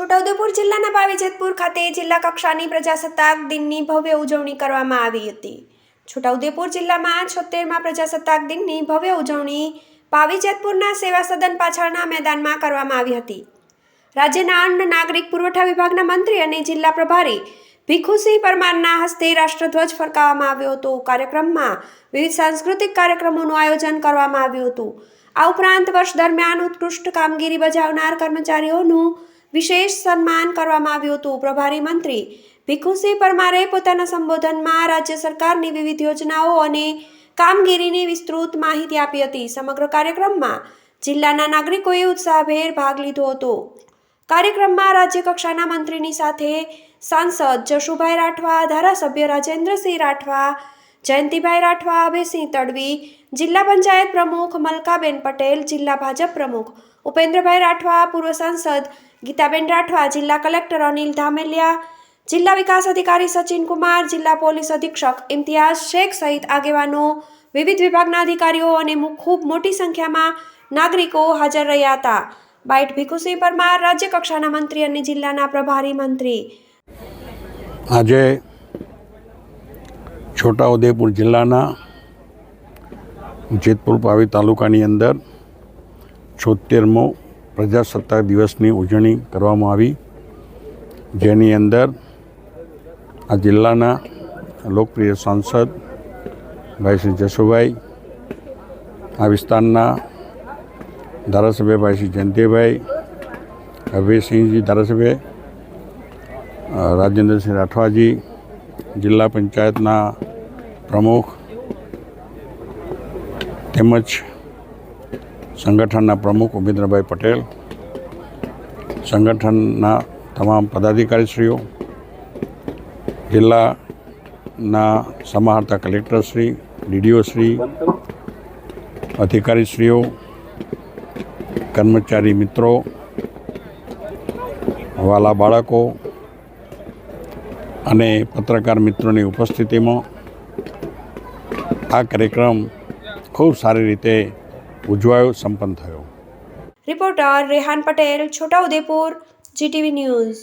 છોટાઉદેપુર જિલ્લાના પાવીજેતપુર ખાતે જિલ્લા કક્ષાની પ્રજાસત્તાક દિનની ભવ્ય ઉજવણી કરવામાં આવી હતી. છોટાઉદેપુર જિલ્લામાં છોતેરમાં પ્રજાસત્તાક દિનની ભવ્ય ઉજવણી પાવીજેતપુરના સેવા સદન પાછળના મેદાનમાં કરવામાં આવી હતી. રાજ્યના અન્ન નાગરિક પુરવઠા વિભાગના મંત્રી અને જિલ્લા પ્રભારી ભીખુસિંહ પરમારના હસ્તે રાષ્ટ્રધ્વજ ફરકાવવામાં આવ્યો હતો. કાર્યક્રમમાં વિવિધ સાંસ્કૃતિક કાર્યક્રમોનું આયોજન કરવામાં આવ્યું હતું. આ ઉપરાંત વર્ષ દરમિયાન ઉત્કૃષ્ટ કામગીરી બજાવનાર કર્મચારીઓનું વિશેષ સન્માન કરવામાં આવ્યું હતું. પ્રભારી મંત્રી ભીખુસિંહ પરમારે પોતાના સંબોધનમાં રાજ્ય સરકારની વિવિધ યોજનાઓ અને કામગીરીની વિસ્તૃત માહિતી આપી હતી. સમગ્ર કાર્યક્રમમાં જિલ્લાના નાગરિકોએ ઉત્સાહભેર ભાગ લીધો હતો. કાર્યક્રમમાં રાજ્ય કક્ષાના મંત્રીની સાથે સાંસદ જશુભાઈ રાઠવા, ધારાસભ્ય રાજેન્દ્રસિંહ રાઠવા જયંતિભાઈ રાઠવા, અભયસિંહ તડવી, જિલ્લા પંચાયત પ્રમુખ મલકાબેન પટેલ, જિલ્લા ભાજપ પ્રમુખ ઉપેન્દ્રભાઈ રાઠવા, પૂર્વ સાંસદ ગીતાબેન રાઠવા, જિલ્લા કલેક્ટર અનિલ ધામેલિયા, જિલ્લા વિકાસ અધિકારી સચિન કુમાર, જિલ્લા પોલીસ અધિક્ષક ઇમ્તિયાઝ શેખ સહિત આગેવાનો, વિવિધ વિભાગના અધિકારીઓ અને ખૂબ મોટી સંખ્યામાં નાગરિકો હાજર રહ્યા હતા. બાઇટ ભીખુસિંહ પરમાર રાજ્ય કક્ષાના મંત્રી અને જિલ્લાના પ્રભારી મંત્રી. આજે છોટાઉદેપુર જિલ્લાના જેતપુર પાવી તાલુકાની અંદર છોતેરમો પ્રજાસત્તાક દિવસની ઉજવણી કરવામાં આવી. જેની અંદર આ જિલ્લાના લોકપ્રિય સાંસદ ભાઈ શ્રી જશુભાઈ આ વિસ્તારના ધારાસભ્ય ભાઈ શ્રી જયંતિભાઈ, અભયસિંહજી ધારાસભ્ય રાજેન્દ્રસિંહ રાઠવાજી, જિલ્લા પંચાયતના પ્રમુખ તેમજ સંગઠનના પ્રમુખ ઉપેન્દ્રભાઈ પટેલ, સંગઠનના તમામ પદાધિકારીશ્રીઓ, જિલ્લાના સમાહર્તા કલેક્ટરશ્રી, ડીડીઓશ્રી, અધિકારીશ્રીઓ, કર્મચારી મિત્રો, વાલા બાળકો અને પત્રકાર મિત્રોની ઉપસ્થિતિમાં આ કાર્યક્રમ ખૂબ સારી રીતે ઉજવાયો સંપન્ન થયો. Reporter Rehan Patel Chhotaudepur GTV news.